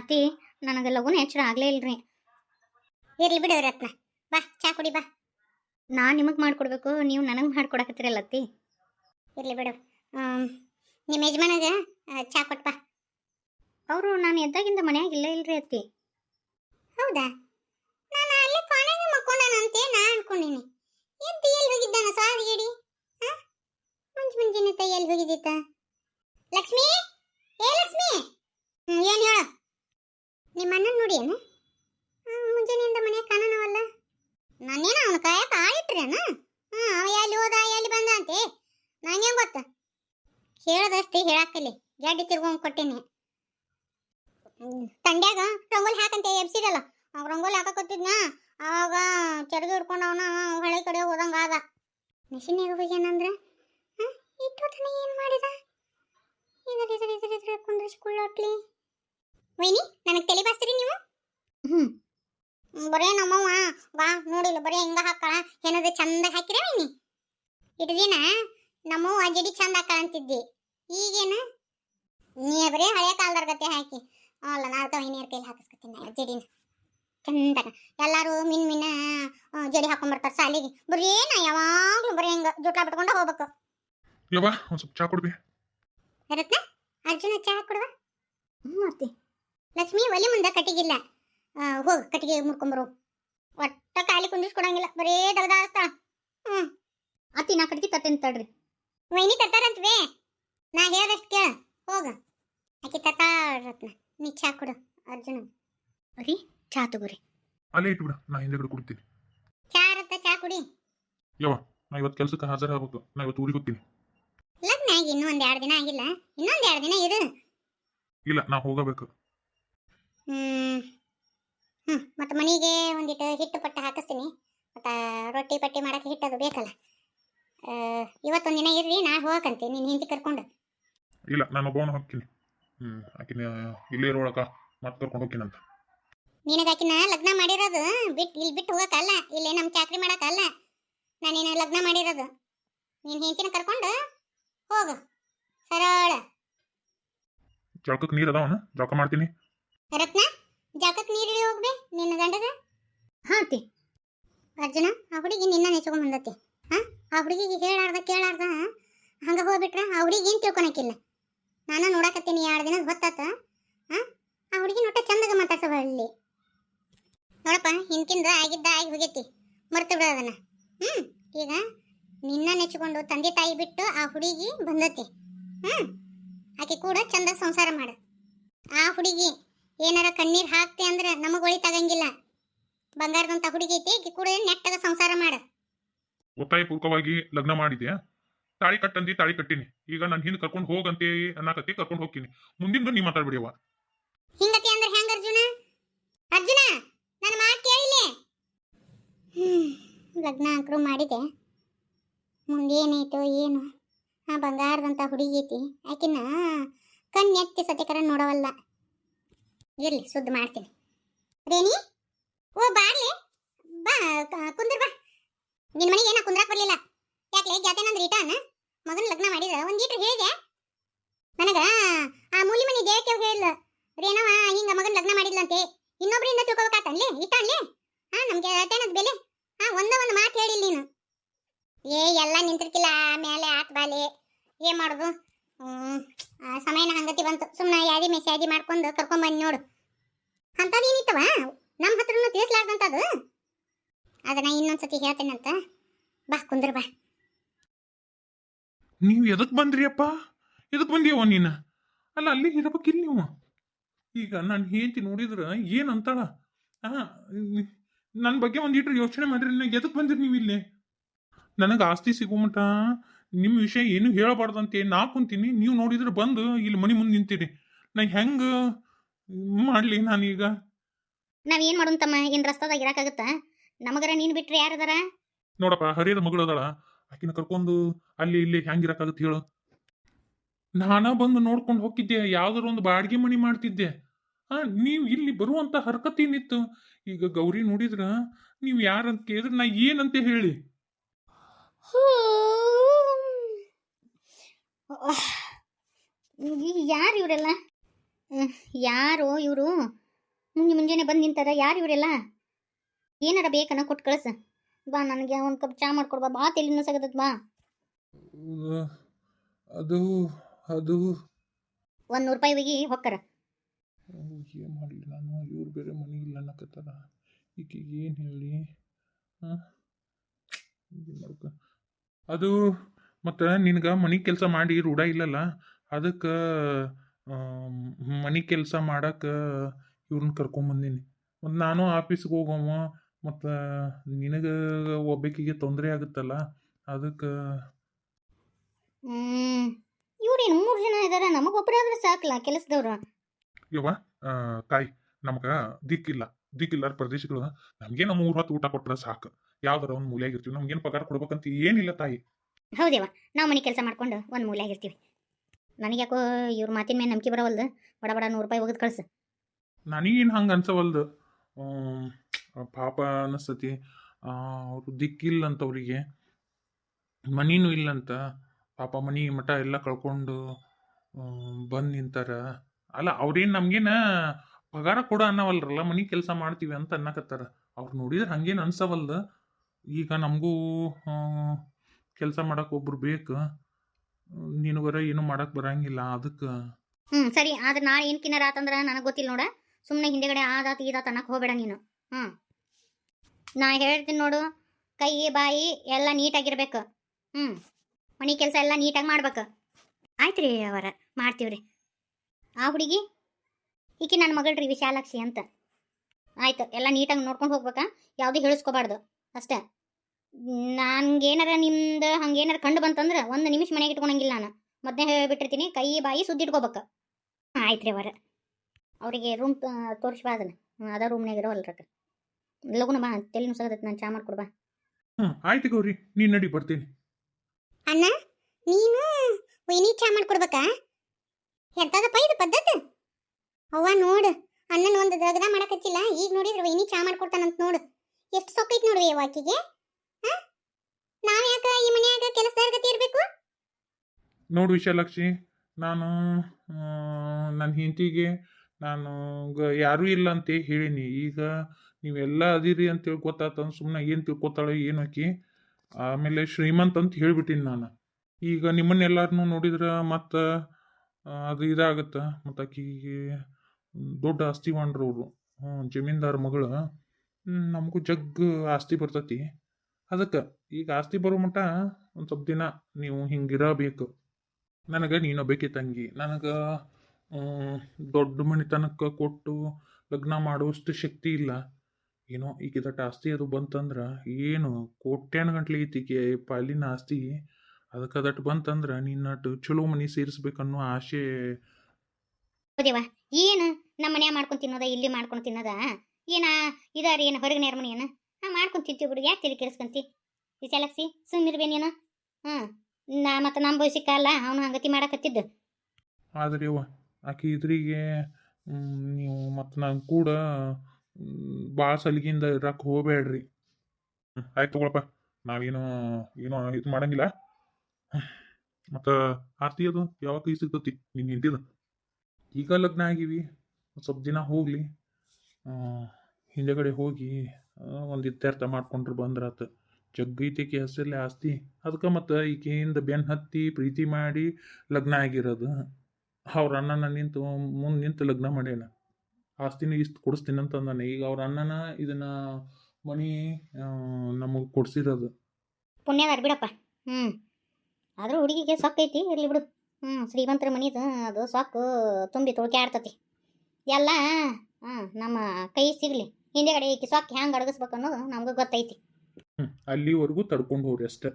ಅತ್ತಿ, ನನಗೆ ಲಗುನ ಎಚ್ಚರ ಆಗ್ಲೇ ಇಲ್ರಿ. ಇರ್ಲಿ ಬಿಡು ರತ್ನ ಬಾ, ಚಾ ಕುಡಿ, ಬಾ. ನಾನು ನಿಮಗೆ ಮಾಡ್ಕೊಡ್ಬೇಕು, ನೀವು ನನಗೆ ಮಾಡ್ಕೊಡಕತ್ತೀರಲ್ಲ ಅತ್ತಿ. ಇರ್ಲಿ ಬಿಡು. ನಿಮ್ಮ ಯಜಮಾನಗ ಚಾ ಕೊಟ್ಟ ಅವರು ನಾನು ಎದ್ದಾಗಿಂದ ಮನ್ಯಾಗ ಇಲ್ಲ ಇಲ್ರಿ ಅತ್ತಿ. ಹೌದಾ? ನಾನು ಅಲ್ಲಿ ಕೊನೆಗೆ ಮಕ್ಕೊಂಡಾನ ಅಂತ ನಾ ಅನ್ಕೊಂಡಿನಿ. ಎದ್ದು ಎಲ್ಲಿ ಹೋಗಿದ್ದಾನ ಮುಂಜ್ ಮುಂಜಿನ ತೈ ಎಲ್ಲಿ ಹೋಗಿದ್ದಿತ್ತ ಲಕ್ಷ್ಮಿ? ಏ ಲಕ್ಷ್ಮಿ? ಏನ್ ಹೇಳ? ನಿಮ್ಮ ಅಣ್ಣನ ನೋಡಿ ಏನು? ಮುಂಜಾನೆಯಿಂದ ಮನೆ ಕಾಣನವಲ್ಲ. ನಾನೇನ ಅವನ ಕಾಯಕ ಆಳಿಟ್ರೇನ ಹ್ಞೂ ಅವ ಎಲ್ಲಿ ಹೋದ, ಎಲ್ಲಿ ಬಂದ ಅಂತೆ? ನಂಗೆ ಗೊತ್ತ? ಹೇಳದಷ್ಟು ಹೇಳಾಕಲಿ. ಜಡ್ಡಿ ತಿರ್ಗೊಂಡು ಕೊಟ್ಟೇನಿ. ತಂಡ್ಯಾಗ ರಂಗೋಲಿ ಹಾಕಂತ ಎಬ್ಸಿರಲ್ಲ ಅವ್ ರಂಗೋಲಿ ಹಾಕಕತ್ತಿದ್ನ? ಅವಾಗ ಚರಗಿ ಹಿಡ್ಕೊಂಡು ಅವನ ಹೊಳೆ ಕಡೆ ಹೋದಂಗ ಆದ. ಮಿಷಿನ್ಯಾಗ ಇಟ್ಟು ಇಟ್ಟೋತನ ಏನು ಮಾಡಿದ? ಇದರ ಇದರ ಇದರ ಸ್ಕೂಲ್ ಕುಂದ್ರಿಸ್ಕೊಳ್ಳೋಟ್ಲಿ. ವೈನಿ, ನನಗೆ ತಲೆ ಬಾಸ್ತೀರಿ ನೀವು ಹ್ಞೂ ಹ್ಮ್, ಬರೇ ನಮ್ಮವ್ವ ವಾ ನೋಡಿಲ್ಲ ಬರೇ ಹಿಂಗ ಹಾಕಳ ಏನದ ಚಂದ ಹಾಕಿರ ವೈನಿ ಇಟ್ಟು ದಿನ ನಮ್ಮವ್ವ ಜಡಿ ಚಂದ ಹಾಕಳ ಅಂತಿದ್ದಿ ಈಗೇನ? ನೀ ಬರೇ ಹಳೆ ಕಾಲದ ಗತೆ ಹಾಕಿ. ಅಲ್ಲ ನಾ ಅದಕ್ಕೆ ವೈನಿಯರ್ ಕೈಲಿ ಹಾಕಿಸ್ಕೊತೀನಿ ನಾ ಜಡಿನ. ಚಂದಾಗ. ಎಲ್ಲಾರು ಮಿನ್ ಮಿನ ಜಡಿ ಹಾಕೊಂಡ್ಬರ್ತಾರೆ ಸಾಲಿಗೆ. ಬರೀ ನಾ ಯಾವಾಗ್ಲೂ ಬರೀ ಹಿಂಗ ಜುಟ್ಲ ಬಿಟ್ಕೊಂಡು ಹೋಗ್ಬೇಕು. ಯವ್ವ ಒಂದು ಸ್ವಲ್ಪ ಚಾ ಕೊಡ್ಬಿ ರತ್ನ ಅರ್ಜುನ ಚಹಾ ಕೊಡುವ? ಹ್ಞೂ ಅತ್ತಿ ಲಕ್ಷ್ಮಿ ಒಲಿ ಮುಂದೆ ಕಟ್ಟಿಗಿಲ್ಲ. ಹೋಗ್ ಕಟ್ಟಿಗೆ ಮುರ್ಕೊಂಬರು ಒಟ್ಟ ಕಾಲಿ ಕುಂದಿಸ್ಕೊಡಂಗಿಲ್ಲ ಬರೀ ದಗದಾಸ್ತಾಳ ಹ್ಞೂ ಅತ್ತಿ ನಾ ಕಟ್ಟಿಗೆ ತತ್ತೇನೆ ತಡ್ರಿ. ವೈನಿ ತರ್ತಾರಂತ್ವೇ. ನಾ ಹೇಳ್ದಷ್ಟು ಕೇಳ. ಹೋಗ. ಆಕಿ ತರ್ತಾಳ ರತ್ನ ನೀ ಚಾ ಕೊಡು ಅರ್ಜುನ. ಅರಿ ಚಾ ತಗೋರಿ. ಅಲ್ಲೇ ಇಟ್ಬಿಡ ನಾ ಹಿಂದೆಗಡೆ ಕುಡ್ತೀನಿ. ಚಾ ರತ್ತ ಚಾ ಕುಡಿ. ಯವ್ವ ನಾ ಇವತ್ತು ಕೆಲಸಕ್ಕೆ ಹಾಜರ ಆಗ್ಬೇಕು. ನಾ ಇವತ್ತು ಊರಿಗೆ ಹೋಗ್ತೀನಿ. ಲಗ್ನ ಆಗಿ ಇನ್ನೂ ಒಂದ್ ಎರಡು ದಿನ ಆಗಿಲ್ಲ? ಇನ್ನೊಂದ್ ಎರಡು ದಿನ ಇರು. ಇಲ್ಲ ನಾ ಹೋಗಬೇಕು. ಹ್ಮ್. ಹ್ಮ್ ಮತ್ತೆ ಮನೆಗೆ ಒಂದಿಟ್ಟು ಹಿಟ್ಟು ಪಟ್ಟ ಹಾಕಿಸ್ತೀನಿ. ಮತ್ತು ರೊಟ್ಟಿ ಪಟ್ಟಿ ಮಾಡಕ್ಕೆ ಹಿಟ್ಟದು ಬೇಕಲ್ಲ. ಇವತ್ತೊಂದ್ ದಿನ ಇರ್ರಿ ನಾ ಹೋಗಕಂತೆ ನೀನು ಹಿಂದಿ ಕರ್ಕೊಂಡು. ಇಲ್ಲ ನಾನು ಒಬ್ಬವನು ಹೋಗ್ತೀನಿ. ಹ್ಮ್. ಆಕಿನ ಇಲ್ಲೇ ಇರೋಳಕ ಮತ್ತೆ ಕರ್ಕೊಂಡು ಹೋಗ್ತೀನಂತ. ನಿನಗಾಕಿನ ಲಗ್ನ ಮಾಡಿರೋದು ಬಿಟ್ಟು ಇಲ್ಲಿ ಬಿಟ್ಟು ಹೋಗಕ್ಕಲ್ಲ ಇಲ್ಲೇ ನಮ್ಮ ಚಾಕ್ರಿ ಮಾಡಕ್ಕಲ್ಲ. ನಾನೇನು ಲಗ್ನ ಮಾಡಿರೋದು. ನೀನು ಹೆಂಡತಿನ ಕರ್ಕೊಂಡು ಹೋಗು. ಸರಳ. ಜಳಕಕ್ಕೆ ನೀರು ಅದಾವನ ಜಳಕ ಮಾಡ್ತೀನಿ. ರತ್ನ ಜಳಕಕ್ಕೆ ನೀರು ಇಳಿ ಹೋಗ್ಬೇ ನಿನ್ನ ಗಂಡದ ಹಾಂ ಅತ್ತಿ. ಅರ್ಜುನ ಆ ಹುಡುಗಿ ನಿನ್ನ ನೆಚ್ಕೊಂಡ್ ಬಂದತಿ. ಹಾ? ಆ ಹುಡುಗಿಗೆ ಹೇಳಾರ್ದ, ಕೇಳಾರ್ದ, ಹಂಗ ಹೋಗ್ಬಿಟ್ರೆ ಆ ಹುಡುಗಿ ಏನು ತಿಳ್ಕೊಳಕಿಲ್ಲ. ನಾನು ನೋಡಕತ್ತೀನಿ ಎರಡು ದಿನದ ಹೊತ್ತಾತ ಹಾ ಆ ಹುಡುಗಿ ನೋಟ ಚಂದಗ ಮಾತಾಡ್ಸವ ಅಲ್ಲಿ ನೋಡಪ್ಪ ಹಿಂದ್ಕಿಂದ ಆಗಿದ್ದ ಆಗಿ ಹೋಗೈತಿ, ಮರ್ತು ಬಿಡ ಅದನ್ನ. ಹ್ಮ್, ಈಗ ನಿನ್ನ ನೆಚ್ಕೊಂಡು ತಂದೆ ತಾಯಿ ಬಿಟ್ಟು ಆ ಹುಡುಗಿ ಬಂದತಿ. ಹ್ಞೂ ಆಕೆ ಕೂಡ ಚಂದ ಸಂಸಾರ ಮಾಡ. ಆ ಹುಡುಗಿ ಏನಾರ ಕಣ್ಣೀರು ಹಾಕ್ತೆ ಅಂದ್ರೆ ನಮಗೆ ಒಳಿ ಒಳಿತಾಗಂಗಿಲ್ಲ. ಬಂಗಾರದಂಥ ಹುಡುಗಿ ಐತಿ, ಆಕಿ ಕೂಡ ನೆಟ್ಟದ ಸಂಸಾರ ಮಾಡ. ಒತ್ತಾಯ ಪೂರ್ವಕವಾಗಿ ಲಗ್ನ ಮಾಡಿದ್ಯಾ? ತಾಳಿ ಕಟ್ಟಂದಿ, ತಾಳಿ ಕಟ್ಟಿನಿ. ಈಗ ನನ್ನ ಹಿಂದೆ ಕರ್ಕೊಂಡು ಹೋಗಂತೆ ಅನ್ನಕತ್ತಿ ಕರ್ಕೊಂಡು ಹೋಗ್ತೀನಿ. ಮುಂದಿಂದು ನೀ ಮಾತಾಡ್ಬಿಡಿಯವ ಹಿಂಗತಿ ಅಂದ್ರೆ ಹೆಂಗ ಅರ್ಜುನ? ಅರ್ಜುನ ನನ್ನ ಮಾತು ಲಗ್ನ ಅಂಕರು ಮಾಡಿದೆ. ಮುಂದೇನಾಯ್ತು ಏನು. ಆ ಬಂಗಾರದಂತ ಹುಡುಗಿ ಐತಿ. ಆಕಿನ ಕಣ್ಣೆತ್ತಿ ಸತ್ಯಕರ ನೋಡವಲ್ಲ. ಇರ್ಲಿ, ಸುದ್ದಿ ಮಾಡ್ತೀನಿ. ರೇಣಿ, ಓ, ಬಾರ್ಲಿ. ಬಾ ಕುಂದ್ರ ಬಾ. ನಿನ್ ಮನೆಗೆ ಏನ ಕುಂದ್ರಾಕ್ ಬರ್ಲಿಲ್ಲ? ಯಾಕೆ ಗೆಳತೇನಂದ್ರೆ ಇಟಾನ ಮಗನ ಲಗ್ನ ಮಾಡಿದ್ರ ಒಂದೀಟ್ರು ಹೇಳಿದೆ. ನನಗ ಆ ಮೂಲಿ ಮನೆ ದೇವಕ್ಕೆ ಹೇಳಿಲ್ಲ ರೇನವ ಹಿಂಗ ಮಗನ ಲಗ್ನ ಮಾಡಿದ್ಲಂತೆ. ಇನ್ನೊಬ್ರಿಂದ ತಿಳ್ಕೊಬೇಕಾತನ್ಲಿ? ಇಟ್ಟನ್ಲಿ ಹಾ, ನಮ್ಗೆ ಹೇಳ್ತೇನದ್ ಬೆಲೆ. ಹಾ, ಒಂದ ಒಂದು ಮಾತು ಹೇಳಿಲ್ಲ ನೀನು. ಏ, ಎಲ್ಲ ನಿಂತಿರ್ಕಿಲ್ಲ. ಮೇಲೆ ಆತ್ ಬಾಲಿ. ಏನ್ ಮಾಡುದು? ಸಮಯನ ಹಂಗತಿ ಬಂತು. ಸುಮ್ಮನೆ ಯಾದಿ ಮೆಸ್ ಯಾದಿ ಮಾಡ್ಕೊಂಡು ಕರ್ಕೊಂಡ್ ಬಂದ್ ನೋಡು. ಅಂತದೇನಿತ್ತವ ನಮ್ಮ ಹತ್ರನು ತಿಳಿಸ್ಲಾರ್ದಂತದು? ಅದನ್ನ ಇನ್ನೊಂದ್ಸತಿ ಹೇಳ್ತೇನಂತ. ಬಾ ಕುಂದ್ರ ಬಾ. ನೀವು ಎದಕ್ ಬಂದ್ರಿ ಅಪ್ಪ ಎದಕ್ ಬಂದಿಯವ ನೀನ? ಅಲ್ಲ ಅಲ್ಲಿ ಇರಬೇಕಿಲ್ಲ ನೀವು. ಈಗ ನಾನು ಹೇಳ್ತಿ ನೋಡಿದ್ರ ಏನು ಅಂತಾಳ? ಆ ನನ್ನ ಬಗ್ಗೆ ಒಂದಿಟ್ರು ಯೋಚನೆ ಮಾಡ್ರಿ ನನಗೆ ಎದಕ್ ಬಂದಿರಿ ನೀವು ಇಲ್ಲಿ? ನನಗೆ ಆಸ್ತಿ ಸಿಗೋ ಮಟ ನಿಮ್ಮ ವಿಷಯ ಏನು ಹೇಳಬಾರ್ದಂತೆ ನಾ ಕುಂತೀನಿ ನೀವು ನೋಡಿದ್ರೆ ಬಂದು ಇಲ್ಲಿ ಮನೆ ಮುಂದೆ ನಿಂತೀರಿ. ನಾ ಹೆಂಗ ಮಾಡ್ಲಿ ನಾನೀಗ? ನಾವ್ ಏನ್ ಮಾಡೋಣ ತಮ್ಮ? ಏನ್ ರಸ್ತಾದಾಗ ಇರಾಕಾಗತ್ತ ನಮಗರ ನೀನ್ ಬಿಟ್ರೆ ಯಾರದಾರ? ನೋಡಪ್ಪ ಹರಿಯದ ಮಗಳು ಅದಾಳ. ಆಕಿನ ಕರ್ಕೊಂಡು ಅಲ್ಲಿ ಇಲ್ಲಿ ಹೆಂಗಿರಕ್ಕಾಗತ್ತೆ ಹೇಳು. ನಾನ ಬಂದು ನೋಡ್ಕೊಂಡು ಹೋಗಿದ್ದೆ ಯಾವ್ದಾರ ಒಂದು ಬಾಡಿಗೆ ಮಣಿ ಮಾಡ್ತಿದ್ದೆ. ಆ ನೀವು ಇಲ್ಲಿ ಬರುವಂತ ಹರಕತಿ ನಿತ್ತು ಈಗ ಗೌರಿ ನೋಡಿದ್ರ ನೀವು ಯಾರಂತ ಕೇಳಿದ್ರೆ ನಾ ಏನಂತ ಹೇಳಿ. ಯಾರು ಇವರೆಲ್ಲ? ಯಾರು ಇವರು? ಮುಂಜೆ ಮುಂಜಾನೆ ಬಂದು ನಿಂತಾರ ಯಾರು ಇವರೆಲ್ಲ? ಏನಾರ ಬೇಕನ್ನ ಕೊಟ್ಟು ಕಳಿಸ. ಬಾ ನನಗೆ ಒಂದು ಕಪ್ ಚಾ ಮಾಡ್ಕೊಡ್ಬಾ ಬಾ ತಲೆನೂ ಸಗದತ್ ಬಾ. ಅದು ಅದು. ಒಂದು ನೂರು ರೂಪಾಯಿ ಹೋಗಿ ಹೊಕ್ಕರ. ಏನು ಮಾಡಲಿ ನಾನು? ಇವ್ರು ಬೇರೆ ಮನೆ ಇಲ್ಲ ಅನ್ನಕತ್ತಾರ. ಈಕೆಗೆ ಏನು ಹೇಳಿ? ಅದು ಮತ್ತು ನಿನಗೆ ಮನೆ ಕೆಲಸ ಮಾಡಿ ರೂಢ ಇಲ್ಲಲ್ಲ ಅದಕ್ಕೆ ಮನೆ ಕೆಲಸ ಮಾಡಕ್ಕೆ ಇವ್ರನ್ನ ಕರ್ಕೊಂಬಂದೀನಿ ಮತ್ತು ನಾನು ಆಫೀಸ್ಗೆ ಹೋಗವ ಮತ್ತು ನಿನಗೆ ಒಬ್ಬಾಕಿಗೆ ತೊಂದರೆ ಆಗುತ್ತಲ್ಲ ಅದಕ್ಕೆ ಇವ್ರೇನು ಮೂರು ಜನ ಇದಾರ ನಮಗೊಬ್ಬರಾದ್ರೆ ಸಾಕಲ್ಲ ಕೆಲಸದವ್ರು. ಯವ್ವ ತಾಯಿ ನಮ್ಗೆ ದಿಕ್ಕಿಲ್ಲ ದಿಕ್ಕಿಲ್ಲ ಪ್ರದೇಶಗಳು ನಮಗೆ ನಮ್ಮ ಮೂರು ಹೊತ್ತು ಊಟ ಕೊಟ್ಟರೆ ಸಾಕು. ಯಾವ್ದಾರ ಒಂದು ಮೂಲೆಯಾಗಿರ್ತೀವಿ ನಮ್ಗೇನು ಪಗಾರ ಕೊಡ್ಬೇಕಂತ ಏನಿಲ್ಲ ತಾಯಿ. ಹೌದೇವ ನಾವು ಮನೆ ಕೆಲಸ ಮಾಡ್ಕೊಂಡು ಒಂದು ಮೂಲೆ ಆಗಿರ್ತೀವಿ ನನಗೆ ಯಾಕೋ ಇವ್ರ ಮಾತಿನ ಮೇಲೆ ನಂಬಿಕೆ ಬರವಲ್ದು ಬಡ ಬಡ ನೂರು ರೂಪಾಯಿ ಒಗದು ಕಳ್ಸು. ನನಗೇನು ಹಂಗೆ ಅನ್ಸವಲ್ದು ಪಾಪ ಅನಿಸ್ತತಿ ಅವರು ದಿಕ್ಕಿಲ್ಲ ಅವರಿಗೆ ಮನಿನೂ ಇಲ್ಲಂತ ಪಾಪ ಮನಿ ಮಠ ಎಲ್ಲ ಕಳ್ಕೊಂಡು ಬಂದು ನಿಂತಾರ. ಅಲ್ಲ, ಅವ್ರೇನು ನಮ್ಗೇನ ಪಗಾರ ಕೂಡ ಅನ್ನವಲ್ರಲ್ಲ, ಮನಿ ಕೆಲಸ ಮಾಡ್ತೀವಿ ಅಂತ ಅನ್ನಕತ್ತಾರ. ಅವ್ರು ನೋಡಿದ್ರೆ ಹಂಗೇನು ಅನ್ಸವಲ್ದು. ಈಗ ನಮಗೂ ಕೆಲಸ ಮಾಡಕ್ಕೆ ಒಬ್ರು ಬೇಕು. ನಿನಗರ ಏನು ಮಾಡಕ್ಕೆ ಬರಂಗಿಲ್ಲ, ಅದಕ್ಕೆ. ಹ್ಞೂ ಸರಿ, ಆದ್ರೆ ನಾಳೆ ಏನು ಕಿನ್ನರ ಆತಂದ್ರೆ ನನಗೆ ಗೊತ್ತಿಲ್ಲ ನೋಡ. ಸುಮ್ಮನೆ ಹಿಂದೆಗಡೆ ಆದಾತ ಈದಾತ ಅನ್ನಕ್ಕೆ ಹೋಗಬೇಡ ನೀನು. ಹ್ಞೂ ನಾ ಹೇಳ್ತೀನಿ ನೋಡು, ಕೈ, ಬಾಯಿ ಎಲ್ಲ ನೀಟಾಗಿರ್ಬೇಕು. ಹ್ಞೂ ಮನೆ ಕೆಲಸ ಎಲ್ಲ ನೀಟಾಗಿ ಮಾಡ್ಬೇಕು. ಆಯ್ತು ರೀ ಅವರ, ಮಾಡ್ತೀವ್ರಿ. ಆ ಹುಡುಗಿ, ಈಕೆ ನನ್ನ ಮಗಳ್ರಿ ವಿಶಾಲಾಕ್ಷಿ ಅಂತ. ಆಯ್ತು, ಎಲ್ಲ ನೀಟಾಗಿ ನೋಡ್ಕೊಂಡು ಹೋಗ್ಬೇಕಾ? ಯಾವುದೂ ಹೇಳಿಸ್ಕೋಬಾರ್ದು, ಅಷ್ಟೇ. ನನ್ಗೇನಾರ ನಿಮ್ದು ಹಂಗೇನಾರ ಕಂಡು ಬಂತಂದ್ರೆ ಒಂದು ನಿಮಿಷ ಮನೆಗೆ ಇಟ್ಕೊಳಂಗಿಲ್ಲ ನಾನು. ಮೊದಲೇ ಹೇಳಿಬಿಟ್ಟಿರ್ತೀನಿ, ಕೈ, ಬಾಯಿ ಸುದ್ದಿ ಇಟ್ಕೋಬೇಕು. ಆಯ್ತು ರೀ ಅವರ. ಅವರಿಗೆ ರೂಮ್ ತೋರಿಸ್ಬಾ ಅದನ್ನ. ಹ್ಮ್, ಅದ ರೂಮ್ನಾಗ ಇರೋವಲ್ರಕ್ಕ ಲಗುನ ಬಾ ತಲೆ ನುಸಗದೈತೆ ನಾನು ಚಾ ಮಾಡ್ಕೊಡ್ಬಾ ಹ್ಞೂ ಆಯ್ತು ಗೌರಿ ನೀನು ನಡಿ ಬರ್ತೀನಿ. ಅಣ್ಣ ನೀನು ವೈನಿ ಚಾ ಮಾಡ್ಕೊಡ್ಬೇಕಾ? ಎಂತದ ಇದು ಪದ್ಧತಿ? ಅವ್ವ ನೋಡು ಅಣ್ಣನ ಒಂದು ದಗದ ಮಾಡಕತ್ತಿಲ್ಲ ಈಗ ನೋಡಿದ್ರೆ ವೈನಿ ಚಾ ಮಾಡ್ಕೊಡ್ತಾನಂತ ನೋಡು. ಎಷ್ಟು ಸೊಕ್ಕೈತ್ ನೋಡ್ರಿ ಅವ್ವ ಆಕಿಗೆ? ಹ? ನಾವ್ ಯಾಕ ಈ ಮನೆಯಾಗ ಕೆಲಸದಾರ ಗತಿ ಇರಬೇಕು? ನೋಡು ವಿಶಾಲಾಕ್ಷಿ ನಾನು ನನ್ನ ಹೆಂಡತಿಗೆ ನಾನು ಯಾರೂ ಇಲ್ಲ ಅಂತ ಹೇಳೀನಿ. ಈಗ ನೀವೆಲ್ಲ ಅದಿರಿ ಅಂತೇಳಿ ಗೊತ್ತಾತಂದು ಸುಮ್ಮನೆ ಏನು ತಿಳ್ಕೊತಾಳೆ ಏನು ಆಕಿ. ಆಮೇಲೆ ಶ್ರೀಮಂತ ಅಂತ ಹೇಳ್ಬಿಟ್ಟಿನಿ ನಾನು. ಈಗ ನಿಮ್ಮನ್ನೆಲ್ಲರನ್ನೂ ನೋಡಿದ್ರೆ ಮತ್ತು ಅದು ಇದಾಗತ್ತೆ. ಮತ್ತು ಆಕಿಗೆ ದೊಡ್ಡ ಆಸ್ತಿ ಅವರು ಹ್ಞೂ ಜಮೀನ್ದಾರ ಮಗಳು. ನಮಗೂ ಜಗ್ ಆಸ್ತಿ ಬರ್ತೈತಿ. ಅದಕ್ಕೆ, ಈಗ ಆಸ್ತಿ ಬರೋ ಮಟ್ಟ ಒಂದು ಸ್ವಲ್ಪ ದಿನ ನೀವು ಹಿಂಗಿರಬೇಕು. ನನಗೆ ನೀನೊಬ್ಬಾಕಿ ತಂಗಿ. ನನಗೆ ದೊಡ್ಡ ಮನೆತನಕ್ಕೆ ಕೊಟ್ಟು ಲಗ್ನ ಮಾಡುವಷ್ಟು ಶಕ್ತಿ ಇಲ್ಲ. ಏನೋ ಈಗಿದಟ ಆಸ್ತಿ ಅದು ಬಂತಂದ್ರೆ ಏನು ಕೋಟ್ಯಾನು ಗಂಟ್ಲೆ ಐತಿಗೆ ಪಾಲಿನ ಆಸ್ತಿ. ಅದಕ್ಕೆ ಅದಟ್ಟು ಬಂತಂದ್ರೆ ನಿನ್ನ ಚಲೋ ಮನೆ ಸೇರಿಸ್ಬೇಕನ್ನೋ ಆಸೆ ದೇವ ಏನು ನಮ್ಮ ಮನ್ಯಾಗ ಮಾಡ್ಕೊಂಡು ತಿನ್ನೋದ ಇಲ್ಲಿ ಮಾಡ್ಕೊಂಡು ತಿನ್ನೋದ? ಏನ ಇದಾರಿ ಏನು ಹೊರಗೆ ಯಾರ ಮನೆಯನ್ನ ನಾ ಮಾಡ್ಕೊಂಡು ತಿಂತೀವಿ ಬಿಡು ಯಾಕೆ ತಿಳಿ ಕೆಡಿಸ್ಕೊಂತಿ? ವಿಶಾಲಾಕ್ಷಿ ಸುಮ್ಮಿರ್ಬೇ ನೀನು ಹಾಂ ನಾ ಮತ್ತು ನಮ್ಮ ಭವಿಷ್ಯ ಅಲ್ಲ ಅವನು ಹಂಗತಿ ಮಾಡಕತ್ತಿದ್ದು. ಆದ್ರೆ ಅವ್ವ ಆಕೆ ಇದ್ರಿಗೆ ನೀವು ಮತ್ತು ನಾನು ಕೂಡ ಭಾಳ ಸಲಿಗಿಂದ ಇರಕ್ಕೆ ಹೋಗ್ಬೇಡ್ರಿ. ಆಯ್ತು ತಗೊಳಪ್ಪ. ನಾವೇನು, ಏನು ಇದು ಮಾಡಂಗಿಲ್ಲ. ಮತ್ತು ಆರ್ತಿ ಅದು ಯಾವಾಗ ಕೈ ಸಿಗ್ತತಿ ನೀನು ನಿಂತಿದ ಈಗ ಲಗ್ನ ಆಗಿವಿ. ಸ್ವಲ್ಪ ದಿನ ಹೋಗಲಿ. ಹಿಂದೆಗಡೆ ಹೋಗಿ ಒಂದು ಇತ್ಯರ್ಥ ಮಾಡ್ಕೊಂಡ್ರೆ ಬಂದ್ರಾತ. ಜಗ್ಗೈತಿಕೆ ಹೆಸರಲ್ಲಿ ಆಸ್ತಿ. ಅದಕ್ಕೆ ಮತ್ತು ಈಕೆಯಿಂದ ಬೆನ್ನು ಹತ್ತಿ ಪ್ರೀತಿ ಮಾಡಿ ಲಗ್ನ ಆಗಿರೋದು. ಅವ್ರ ಅಣ್ಣನ ನಿಂತು ಮುಂದೆ ನಿಂತು ಲಗ್ನ ಮಾಡ್ಯಾನ. ಆಸ್ತಿನ ಇಷ್ಟು ಕೊಡಿಸ್ತೀನಿ ಅಂತ ಅಂದಾನೆ. ಈಗ ಅವ್ರ ಅಣ್ಣನ ಇದನ್ನ ಮನಿ ನಮಗೆ ಕೊಡ್ಸಿರೋದು. ಪುಣ್ಯದಾರ ಬಿಡಪ್ಪ. ಹ್ಞೂ ಆದರೂ ಹುಡುಗಿಗೆ ಸೊಕ್ಕ ಐತಿ ಇರಲಿ ಬಿಡು. ಹ್ಞೂ ಶ್ರೀಮಂತರ ಮನಿದು ಅದು ಸೊಕ್ಕು ತುಂಬಿ ತುಳ್ಕೆ ಆಡ್ತತಿ ಎಲ್ಲ ಹಾಂ ನಮ್ಮ ಕೈ ಸಿಗಲಿ. ಹಿಂದೆಗಡೆ ಈಕಿ ಸೊಕ್ಕ ಹೆಂಗೆ ಅಡಗಿಸ್ಬೇಕು ಅನ್ನೋದು ನಮ್ಗೆ ಗೊತ್ತೈತಿ. ಹ್ಞೂ ಅಲ್ಲಿವರೆಗೂ ತಡ್ಕೊಂಡು ಹೋಗ್ರಿ ಅಷ್ಟೇ.